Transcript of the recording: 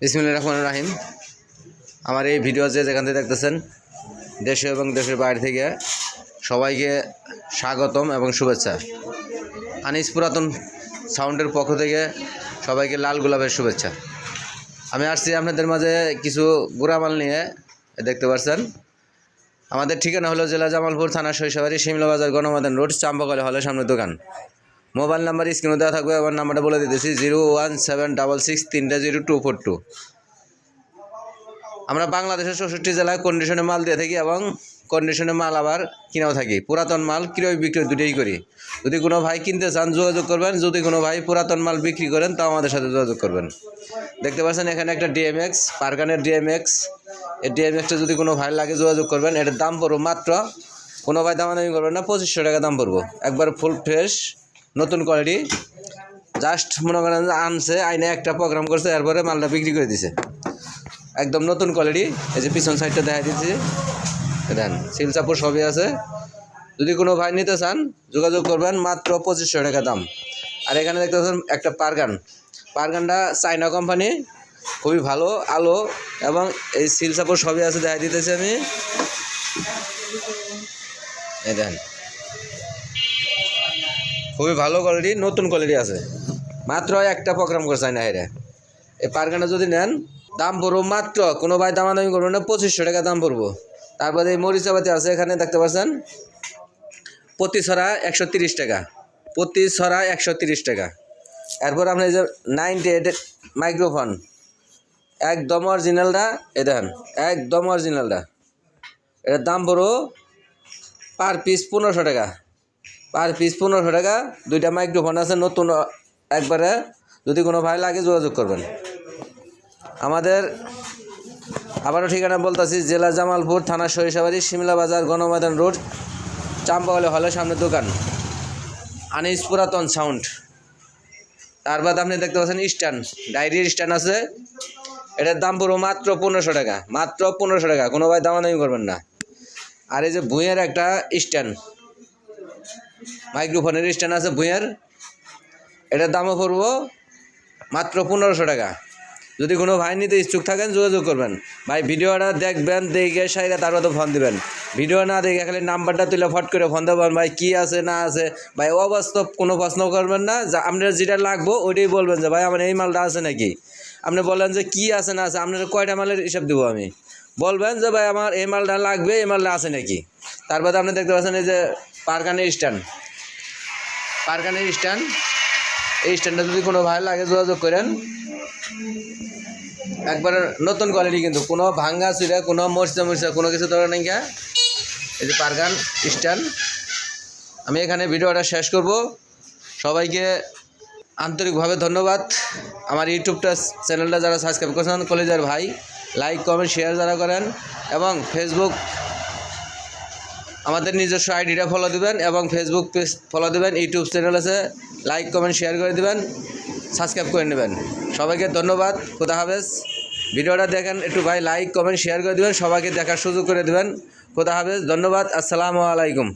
বিসমিল্লা রহমান রাহিম। আমার এই ভিডিও যে যেখান থেকে দেখতেছেন, দেশে এবং দেশের বাইরে থেকে সবাইকে স্বাগতম এবং শুভেচ্ছা। আনিস পুরাতন সাউন্ডের পক্ষ থেকে সবাইকে লাল গোলাপের শুভেচ্ছা। আমি আসছি আপনাদের মাঝে কিছু গুড়ামাল নিয়ে, দেখতে পাচ্ছেন আমাদের ঠিকানা হলো জেলা জামালপুর থানা শৈশবাড়ি শিমলা বাজার রোড চাম্পাকলে হলের সামনে দোকান। মোবাইল নাম্বার স্ক্রিনে দেওয়া থাকবে আমার নাম্বারটা বলে দিতেছি, zero one seven double six তিনটা জিরো টু ফোর টু। আমরা বাংলাদেশের চৌষট্টি জেলায় কন্ডিশনে মাল দিয়ে থাকি এবং কন্ডিশনে মাল আবার কিনেও থাকি। পুরাতন মাল ক্রয় বিক্রয় দুটোই করি। যদি কোনো ভাই কিনতে চান, যোগাযোগ করবেন। যদি কোনো ভাই পুরাতন মাল বিক্রি করেন, তাও আমাদের সাথে যোগাযোগ করবেন। দেখতে পাচ্ছেন এখানে একটা ডিএমএক্স পারগানের ডিএমএক্স এই ডিএমএক্সটা যদি কোনো ভাই লাগে যোগাযোগ করবেন, এটার দাম পড়ব মাত্র, কোনো ভাই দামাদামি করবেন না, পঁচিশশো টাকা দাম পড়ব। একবার ফুল ফ্রেশ নতুন কোয়ালিটি জাস্ট মনে করেন আনছে, আইনে একটা প্রোগ্রাম করছে, এরপরে মালটা বিক্রি করে দিছে। একদম নতুন কোয়ালিটি এই যে পিছন সাইডটা দেখা দিচ্ছি। দেন, সিল চাপড় সবই আছে। যদি কোনো ভাই নিতে চান, যোগাযোগ করবেন মাত্র পঁচিশশো টাকা দাম। আর এখানে দেখতে পাচ্ছেন একটা পারগান। পারগানটা চাইনা কোম্পানি খুবই ভালো, আলো, এবং এই সিল চাপড় সবই আছে দেখা দিতেছি আমি। দেখেন খুবই ভালো কোয়ালিটি নতুন কোয়ালিটি আছে। মাত্র একটা প্রোগ্রাম করছে না এরা এই পারগানটা যদি নেন, দাম পড়ব মাত্র, কোনো ভাই দামাদামি করব না, পঁচিশশো টাকা দাম পড়ব। তারপরে এই মরিচাপাতি আছে, এখানে দেখতে পাচ্ছেন প্রতি ছড়া একশো তিরিশ টাকা। প্রতি ছড়া একশো তিরিশ টাকা। এরপর আপনি যে নাইনটি এইট মাইক্রোফোন একদম অরিজিনালটা এ দেখেন, একদম অরিজিনালটা এটার দাম পড়ো পার পিস পনেরোশো টাকা। পার পিস পনেরোশো টাকা। দুইটা মাইক্রোফোন আছে, নতুন একবারে। যদি কোনো ভাই লাগে, যোগাযোগ করবেন। আমাদের আবারও ঠিকানা বলতেছি, জেলা জামালপুর থানা সরিষাবাড়ি, শিমলা বাজার গণময়দান রোড, চাম্পাওয়ালি হলের সামনে দোকান। আনিস পুরাতন সাউন্ড তার বাদ আপনি দেখতে পাচ্ছেন স্ট্যান্ড ডায়েরির স্ট্যান্ড আছে। এটার দাম পুরো মাত্র পনেরোশো টাকা। মাত্র পনেরোশো টাকা। কোনো ভাই দামাদামি করবেন না। আর এই যে ভুঁইয়ের একটা স্ট্যান্ড মাইক্রোফোনের স্ট্যান্ড আছে ভুঁইয়ের। এটার দামও পড়ব মাত্র পনেরোশো টাকা। যদি কোনো ভাই নিতে ইচ্ছুক থাকেন, যোগাযোগ করবেন। ভাই, ভিডিওটা দেখবেন, দেখে সাইরা তারপর তো ফোন দিবেন। ভিডিও না দেখে খালি নাম্বারটা তুলে ফট করে ফোন দেবেন, ভাই, কী আছে, না আছে। ভাই, অবাস্তব কোনো প্রশ্ন করবেন না। যা, আপনার যেটা লাগবো, ওইটাই বলবেন যে, ভাই, আমার এই মালটা আছে নাকি? আপনি বলেন যে, কি আছে, না আছে? আপনার কয়টা মালের হিসাব দেবো আমি? বলবেন যে, ভাই, আমার এই মালটা লাগবে, এই মালটা আছে নাকি? তারপরে আপনি দেখতে পাচ্ছেন এই যে পারকানের স্ট্যান্ড পারকানের স্ট্যান্ড। এই স্ট্যান্ডটা যদি কোনো ভাই লাগে যোগাযোগ করেন। একবার নতুন কোয়ালিটি কিন্তু, কোনো ভাঙ্গা চুরা, কোনো মরচা মরচা, কোনো কিছু ধরে নাই এই যে পারগান স্ট্যান্ড। আমি এখানে ভিডিওটা শেষ করব। সবাইকে আন্তরিকভাবে ধন্যবাদ। আমার ইউটিউবটা চ্যানেলটা যারা সাবস্ক্রাইব করেছেন, কলেজের ভাই লাইক কমেন্ট শেয়ার যারা করেন, এবং ফেসবুক আমাদের নিজস্ব আইডিটা ফলো দেবেন এবং ফেসবুক পেজ ফলো দেবেন ইউটিউব চ্যানেল আছে লাইক কমেন্ট শেয়ার করে দেবেন সাবস্ক্রাইব করে নেবেন। সবাইকে ধন্যবাদ, খোদা হাফেজ। ভিডিওটা দেখেন একটু ভাই লাইক কমেন্ট শেয়ার করে দেবেন, সবাইকে দেখার সুযোগ করে দেবেন। খোদা হাফেজ, ধন্যবাদ, আসসালামু আলাইকুম।